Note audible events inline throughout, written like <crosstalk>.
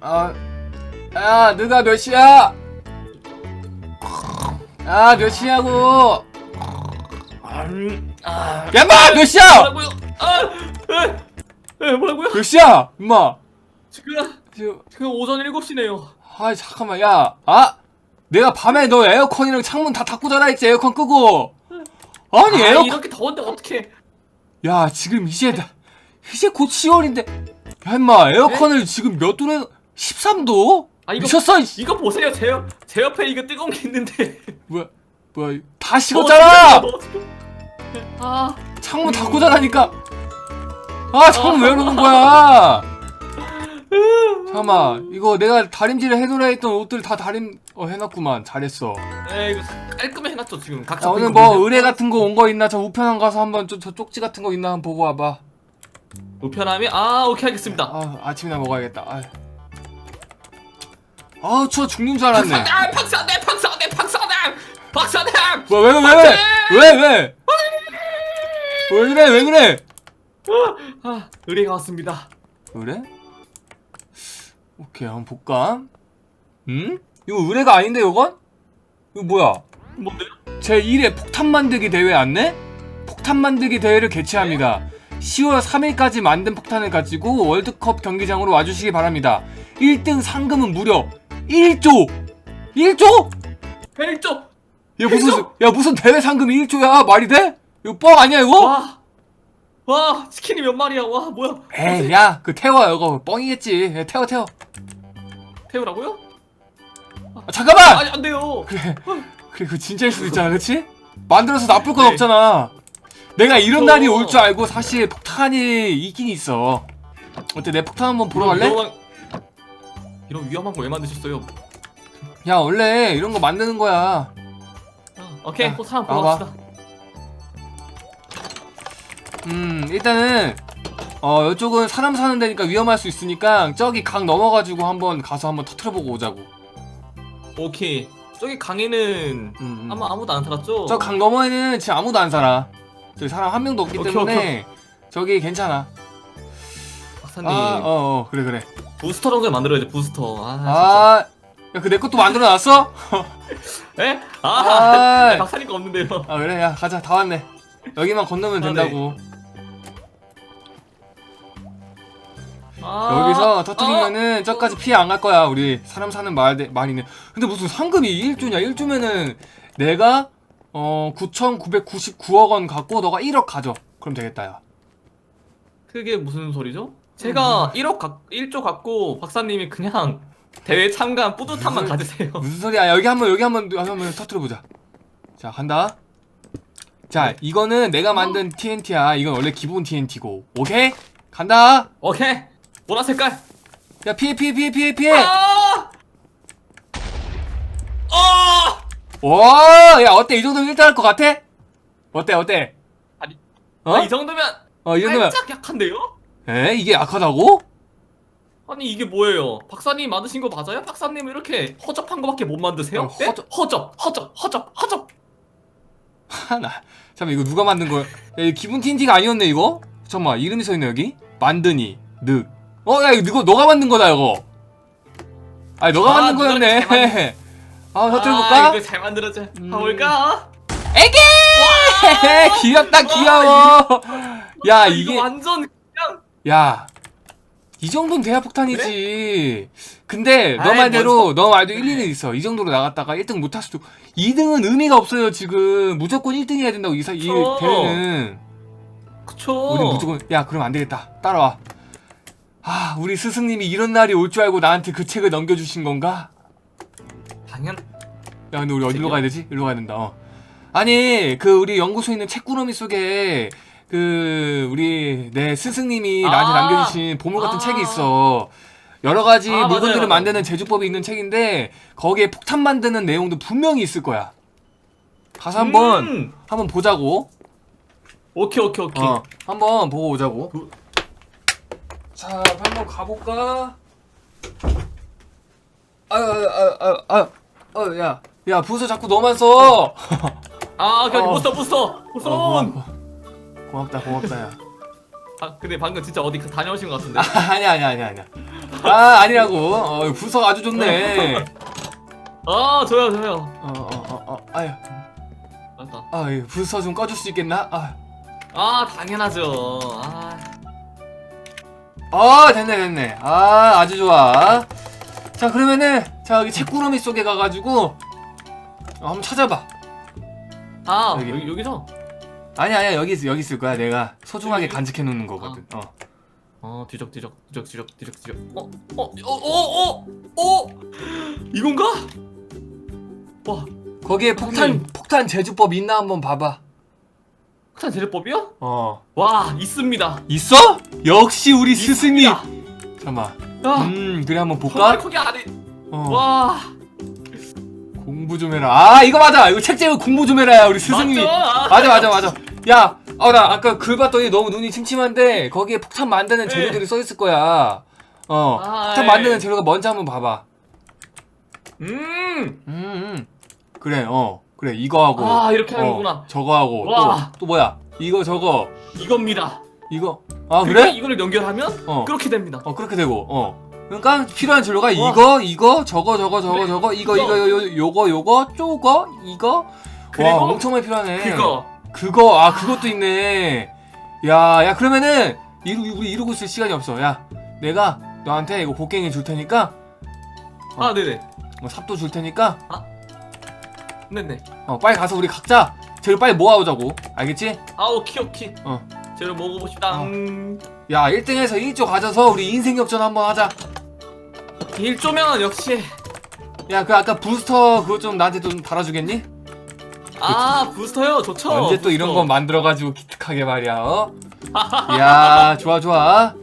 아, 야, 너가 몇 시야? 아, 몇 시냐고? 음, 아, 야, 인마, 몇 시야? 뭐라고요? 아, 에, 에, 뭐라고요? 몇 시야? 인마. 지금 지금, 지금 오전 7시네요. 아, 잠깐만, 야, 아, 내가 밤에 너 에어컨이랑 창문 다 닫고 자라 했지, 에어컨 끄고. 아니, 아, 에어컨. 이렇게 더운데 어떻게? 야, 지금 이제, 나- 이제 곧 10월인데. 야, 인마, 에어컨을 지금 몇 도래, 13도? 아, 이거- 미쳤어, 이씨. 이거 보세요. 제, 옆- 제 옆에 이거 뜨거운 게 있는데. 뭐야, 뭐야, 다 식었잖아! 아, 창문 닫고 자라니까. 아, 창문 왜 이러는 거야? 잠깐만, 이거 내가 다림질을 해놓으라 했던 옷들 다 다림, 어, 해놨구만. 잘했어. 에 이거 깔끔히 해놨죠 지금. 각 자, 잡혀 오늘 뭐? 의뢰 같은 거 온 거 있나? 저 우편함 가서 한번 저, 저 쪽지 같은 거 있나 한번 보고 와봐. 우편함이 아 오케이 하겠습니다. 아, 아침이나 먹어야겠다. 아, 아 추워 죽는 줄 알았네. 박사님, 박사님, 박사님, 박사님, 박사님. 뭐, 왜, 왜, 왜, 왜, 왜? 왜 그래, 왜 그래? 아, 의뢰가 왔습니다. 그래? 오케이, 한번 볼까? 응? 이거 의뢰가 아닌데, 이건? 이거 뭐야? 뭔데요? 제 1회 폭탄 만들기 대회 안내? 폭탄 만들기 대회를 개최합니다. 10월 3일까지 만든 폭탄을 가지고 월드컵 경기장으로 와주시기 바랍니다. 1등 상금은 무려 1조! 1조? 헬조. 야 무슨 야 무슨 대회 상금이 1조야 말이 돼? 이거 뻥 아니야 이거? 와, 와 치킨이 몇 마리야? 와 뭐야? 에이 야그 태워 이거 뻥이겠지 야, 태워 태워 태우라고요? 아, 잠깐만 아니 안 돼요. 그래 그래 그 진짜일 수도 있잖아 그치? 만들어서 나쁠 건 네. 없잖아 내가 이런 그쵸. 날이 올 줄 알고 사실 폭탄이 있긴 있어 어때 내 폭탄 한번 보러 갈래? 이런 위험한 거 왜 만드셨어요? 야 원래 이런 거 만드는 거야 아, 오케이, 야, 또 사람 와봐. 갑시다. 음 일단은 어 이쪽은 사람 사는 데니까 위험할 수 있으니까 저기 강 넘어가지고 한번 가서 한번 터트려보고 오자고 오케이. 저기 강에는 음, 음. 아마 아무도 안 살았죠? 저 강 너머에는 지금 아무도 안 살아. 저기 사람 한 명도 없기 오케이, 때문에. 저기 괜찮아. 박사님 아, 어, 어, 그래, 그래. 부스터 정도 만들어야지 부스터. 아, 아, 야, 그 내 것도 만들어 놨어? 진짜. <laughs> 에? 아, 아, 박사님 거 없는데요. 아, 그래, 야, 가자, 다 왔네. 여기만 건너면 아, 된다고. 아, 여기서 터트리면은 저까지 피해 안 갈 거야, 우리. 사람 사는 마을, 마을이네. 근데 무슨 상금이 1조냐? 1조면은 내가, 어, 9,999억 원 갖고 너가 1억 가져. 그럼 되겠다, 야. 그게 무슨 소리죠? 음. 제가 1억 각 1조 갖고 박사님이 그냥 대회 참가한 뿌듯함만 무슨- 가지세요. 무슨 소리야? 여기 한번 여기 한번 한번 터트려 보자. 자 간다. 자 이거는 내가 만든 TNT야. 이건 원래 기본 TNT고. 오케이? 간다. 오케이. 보라 색깔. 야 피해 피해 피해 피해 피해. 아! 아! 와, 야 어때? 이 정도면 1등 할 것 같아? 어때 어때? 아니, 어? 아, 이 정도면 어 이 정도면 살짝 약한데요? 에 이게 약하다고? 아니 이게 뭐예요? 박사님 만드신 거 맞아요? 박사님은 이렇게 허접한 거밖에 못 만드세요? 어, 네? 허접. 허접, 허접, 허접, 허접. 하나. 잠깐 이거 누가 만든 거야? 야, 이거 기본 TNT가 아니었네 이거? 잠깐만 이름이 써 있네 여기. 만드니 늑. 어야 이거 너가 만든 거다 이거. 아니 너가 아, 만든 누가 이렇게 잘 거였네. <laughs> 아 터트려 아, 볼까? 이거 잘 만들었지. 음. 가볼까? <laughs> 귀엽다 귀여워. 야 아, 이게 이거 완전 야. 이 정도는 대야 폭탄이지. 근데 너 아이, 말대로 뭔너 말도 일리는 있어. 이 정도로 나갔다가 1등 못할 수도. 2등은 의미가 없어요 지금. 무조건 1등 해야 된다고 이사 이 그쵸. 대회는. 그쵸. 우리 무조건 야 그럼 안 되겠다. 따라와. 아 우리 스승님이 이런 날이 올 줄 알고 나한테 그 책을 넘겨주신 건가? 당연. 야 근데 우리 어디로 책이요? 가야 되지? 일로 가야 된다. 어. 아니 그 우리 연구소에 있는 책구러미 속에 그 우리 내 스승님이 아. 나한테 남겨주신 보물 같은 아. 책이 있어. 여러 가지 아, 물건들을 맞아요. 만드는 제조법이 있는 책인데 거기에 폭탄 만드는 내용도 분명히 있을 거야. 가서 한번 음. 한번 보자고. 오케이 오케이 오케이. 어, 한번 보고 오자고. 그- 자, 한번 가볼까? 아유, 아유, 아유, 아유, 아유, 아유, 야, 야, 부서 자꾸 너만 써. 아, 오케이, 어. 부스터 <laughs> 부스터 부스터. 어, 고맙, 고맙다, 고맙다, 야. 아, 근데 방금 진짜 어디 그 다녀오신 것 같은데. 아, 아니야, 아니야, 아니야, 아니야. 아 아니라고 어, 부서 아주 좋네 아 좋아요 좋아요. 어어어 어, 어, 아유 맞다. 아유 부서 좀 꺼줄 수 있겠나 아, 아 당연하죠. 아어 됐네 됐네 아 아주 좋아 자 그러면은 자 여기 책구름이 속에 가가지고 어, 한번 찾아봐 아, 여기. 여기 여기죠? 아니 아니야 여기 있, 여기 있을 거야 내가 소중하게 간직해 놓는 거거든 어 어 뒤적 뒤적 뒤적 뒤적 뒤적 뒤적 어어어어어 어, 어? 이건가? 와 거기에 폭탄 폭탄 제조법 있나 한번 봐봐 폭탄 제조법이요? 어 와 있습니다. 있어 역시 우리 스승님 있습니다. 잠깐만 야음 그래 한번 볼까 크게 안에 어. 와 공부 좀 해라. 아 이거 맞아. 이거 책 제목 공부 좀 해라야 우리? 아. 맞아 맞아 맞아. 야, 어나 아까 글 봤더니 너무 눈이 침침한데 거기에 폭탄 만드는 네. 재료들이 써 있을 거야. 어, 아, 폭탄 예. 만드는 재료가 뭔지 한번 봐봐. 음. 음, 음. 그래, 어, 그래 이거 하고. 아 이렇게 어, 하는구나. 저거 하고 와. 또또 뭐야? 이거 저거 이겁니다. 이거. 아 그리고 그래? 이거를 연결하면 어, 그렇게 됩니다. 어 그렇게 되고. 어. 그러니까 필요한 재료가 이거, 이거, 저거, 저거, 저거, 그래, 저거, 이거, 이거. 이거, 요, 요거, 요거, 쪼거, 이거. 그리고 와, 엄청 많이 필요하네. 그거 그거 아 그것도 있네. 야, 야 그러면은 이루 우리 이루고 있을 시간이 없어. 야, 내가 너한테 이거 곡괭이 줄 테니까 어. 아 네네 뭐 삽도 줄 테니까 네네 어 빨리 가서 우리 각자 재료 빨리 모아오자고. 알겠지? 아 오키 오키 어. 재료 먹어봅시다 어. 음, 야, 1등에서 1조 가져서 우리 인생 역전 한번 하자. 1조면 역시 야, 그 아까 부스터 그거 좀 나한테 좀 달아주겠니? 아 부스터요 좋죠 언제 또 이런. 거 만들어가지고 기특하게 말이야. 어? <laughs> 야, 좋아 좋아.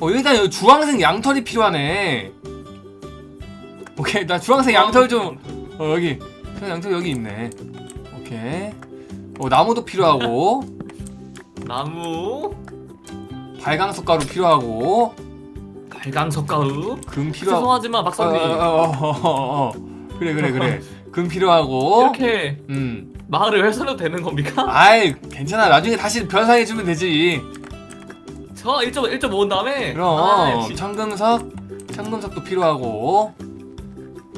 어 일단 여기 주황색 양털이 필요하네. 오케이, 나 주황색 양털 좀 어 여기 주황색 양털 여기 있네. 오케이. 어 나무도 필요하고 <laughs> 나무 발광석 가루 필요하고 발광석 가루 금 필요하고. 죄송하지만 어, 박사님 어, 어, 어, 어, 어. 그래 그래 그래. <laughs> 금 필요하고. 이렇게 음. 마을을 훼손해도 되는 겁니까? 아이 괜찮아. 나중에 다시 변상해 주면 되지. 저 1조 1조 모은 다음에 그럼 아, 역시. 청금석, 청금석도 필요하고.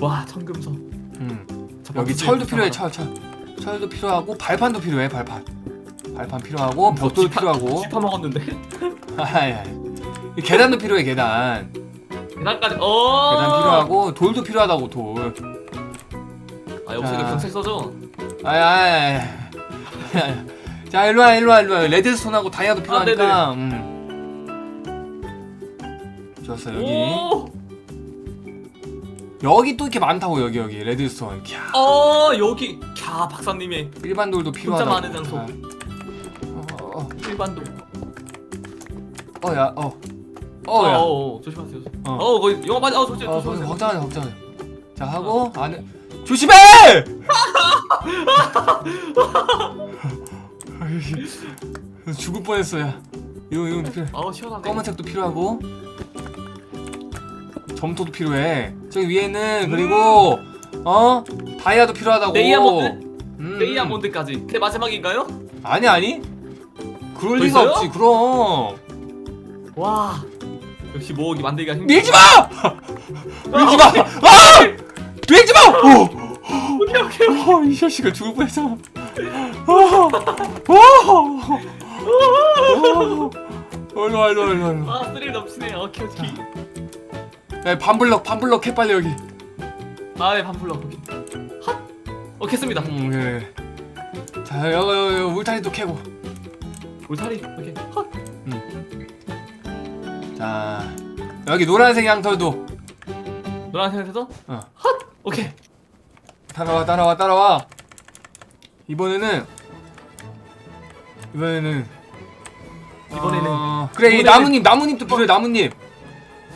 와 청금석 음. 저 여기 철도 필요해. 철 철. 철도 필요하고 발판도 필요해 발판. 발판 필요하고 벽돌 뭐집 파- 필요하고. 집 파먹었는데 <laughs> 아이, 아이. 이 계단도 필요해 계단. 계단까지 어 계단 필요하고 돌도 필요하다고 돌. 아. 그 경색 써줘 아이 아이. 아이. <laughs> 자 일로 와 일로 와 일로 와 레드스톤하고 다이아도 필요하니까. 음. 좋았어 여기. 오! 여기 또 이렇게 많다고 여기 여기 레드스톤. 캬. 어 여기 캬 박사님의 일반 돌도 필요하다고. 많은 장소. 아. 어, 어, 일반도 어, 야, 어, 어, 어, 야, 어, 어, 조심하세요 조심. 어. 어 거기 영화 맞아 어 조심 어, 조심하세요 걱정하지, 걱정하지. 자 하고 안에 조심해! <laughs> 죽을 뻔했어, 야. 이거 이거 필요. 아우 시원하네 검은색도 필요하고 점토도 필요해. 저기 위에는 그리고 어 다이아도 필요하다고. 데이아몬드? 음. 데이아몬드까지 그게 마지막인가요? 아니 아니. 그럴 더 리가? 없지. 그럼. 와 역시 모으기 만들기가 힘들어 밀지 마! <laughs> 밀지 마! 아! 밀지 마! 오! 오케이 오케이 오케이. 어, 이 자식아 죽을 뻔했어. 어! 어! 어! 얼로 얼로 얼로 얼로. 아 스릴 넘치네 오케이 오케이 야, 반블럭 반블럭 해 빨리 여기. 아네 반풀러 오케이 핫 오케이 했습니다 음 그래. 그래. 자 여기 여기 여기 울타리도 캐고. 울타리 오케이 핫 자 여기 노란색 양털도 노란색에서 어. 핫 오케이 따라와 따라와 따라와. 이번에는 이번에는 이번에는 어, 그래 이 이번에는- 나뭇잎 나뭇잎도 필요해 나뭇잎.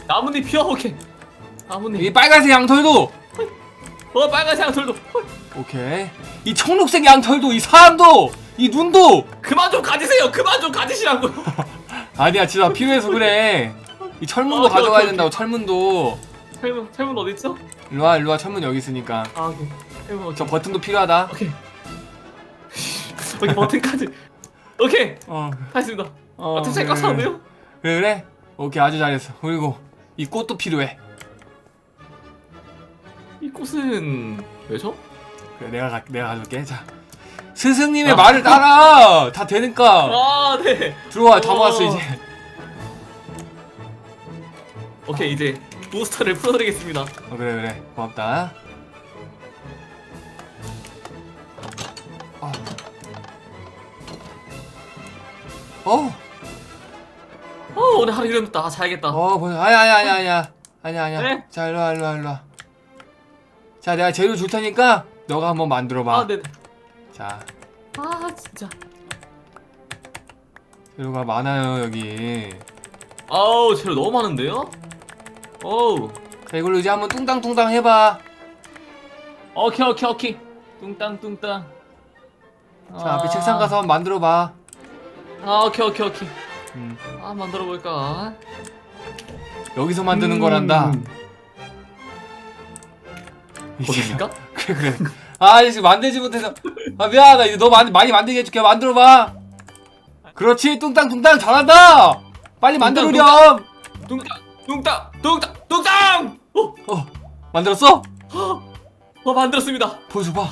나뭇잎 피어 오케이 나뭇잎 이 빨간색 양털도. 어 빨간색 양털도 오케이. 이 청록색 양털도, 이 사람도, 이 눈도. 그만 좀 가지세요 그만 좀 가지시라고요 <laughs> 아니야, 진짜 필요해서 그래. 이 철문도 어, 오케이, 가져가야 오케이, 된다고, 철문도. 철문 철문 어디 있죠? 일로와, 일로와, 철문 여기 있으니까. 아 오케이 철문 오케이 저 버튼도 필요하다. 오케이 여기 버튼까지 오케이 어, 다 했습니다 어. 아, 특색 꽉 차는데요? 그래, 그래. 오케이 아주 잘했어 그리고 이 꽃도 필요해 이 꽃은 왜죠? 그래 내가 가, 내가 가져올게 자 스승님의 아. 말을 따라 <laughs> 다 되니까 아, 네. 들어와 다 어. 모았어 이제 오케이, 이제 부스터를 풀어드리겠습니다. 어, 그래 그래 고맙다 어. 어, 어, 오늘 하루 이름 다 자야겠다. 어, 보자. 아야, 아야, 아야, 아야, 아니야, 아니야. 네? 자, 일로 와, 일로 와, 일로 와. 자, 내가 재료 줄 테니까 너가 한번 만들어 봐. 아, 네. 자, 아, 진짜. 재료가 많아요 여기. 아우, 재료 너무 많은데요? 어우. 자, 이걸로 이제 한번 뚱땅뚱땅 해봐. 오케이, 오케이, 오케이. 뚱땅, 뚱땅. 자, 앞에 책상 가서 한번 만들어봐. 아, 오케이, 오케이, 오케이. 음, 아, 만들어 볼까? 여기서 만드는 음. 거란다. <laughs> 거기입니까? <laughs> 그래, 그래. 아, 지금 만들지 못해서. 아, 미안하다. 이제 너 많이, 많이 만들게 해줄게. 만들어봐. 그렇지, 뚱땅뚱땅 잘한다. 빨리 만들으렴. 뚱땅, 뚱땅, 뚱땅, 뚱땅! 어, 어, 만들었어? 어, 만들었습니다. 보여줘봐.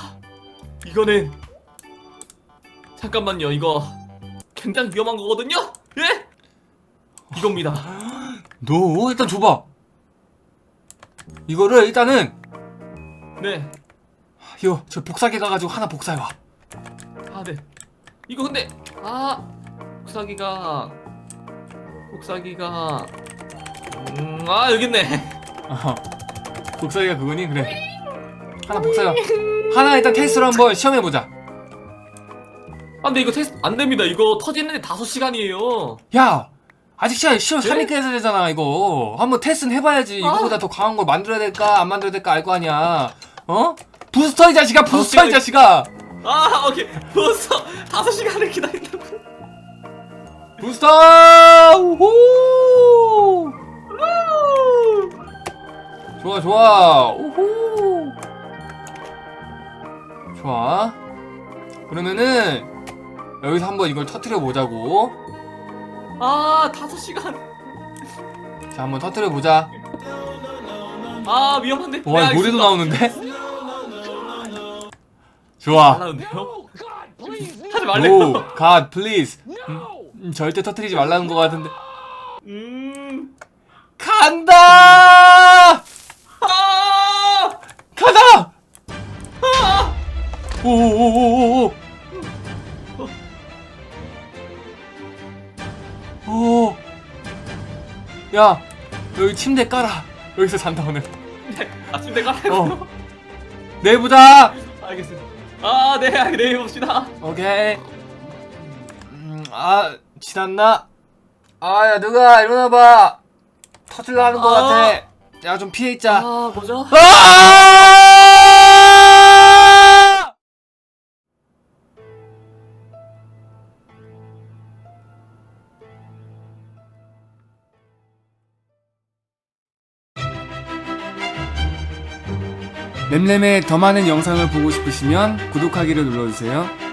이거는 잠깐만요. 이거 굉장히 위험한 거거든요. 예? 이겁니다. <gasps> 너 일단 줘봐. 이거를 일단은 네. 이거 저 복사기 가가지고 하나 복사해 와. 아, 네. 이거 근데 아, 복사기가 복사기가 음, 아, 여기 있네. 어. 복사기가 그거니 그래. 하나 복사해 와. 하나 일단 테스트로 한번 시험해 보자. 아, 근데 이거 테스트 안 됩니다. 이거 터지는데 5시간이에요. 야, 아직 시험 시험 네? 3일까지 해야 되잖아 이거. 한번 테스트는 해봐야지. 아. 이거보다 더 강한 걸 만들어야 될까 안 만들어야 될까 알 거 아니야. 어? 부스터 이 자식아 부스터 이. 자식아. 아, 오케이. 벌써 5시간을 기다린다고. 부스터 우후. 좋아 좋아 우후 좋아 그러면은 여기서 한번 이걸 터트려 보자고 아, 5시간. 자 한번 터트려 보자 아, 위험한데. 와 네, 노래도. 나오는데 <laughs> 좋아? 하지 말래요. 오 God please 음, 음, 절대 터트리지 말라는 것 같은데 음. 간다 아! 가자 오오오오오 오. 야, 여기 침대 깔아. 여기서 잔다 오늘. 네, 아침 내가 어. 내일 보자. 알겠습니다. 아, 네, 알- 내일 봅시다. 오케이. 음, 아, 지났나? 아, 야, 누가 일어나봐. 터질라 하는 것 아. 같아. 야, 좀 피해 있자. 아, 뭐죠? 아! 램램의 더 많은 영상을 보고 싶으시면 구독하기를 눌러주세요.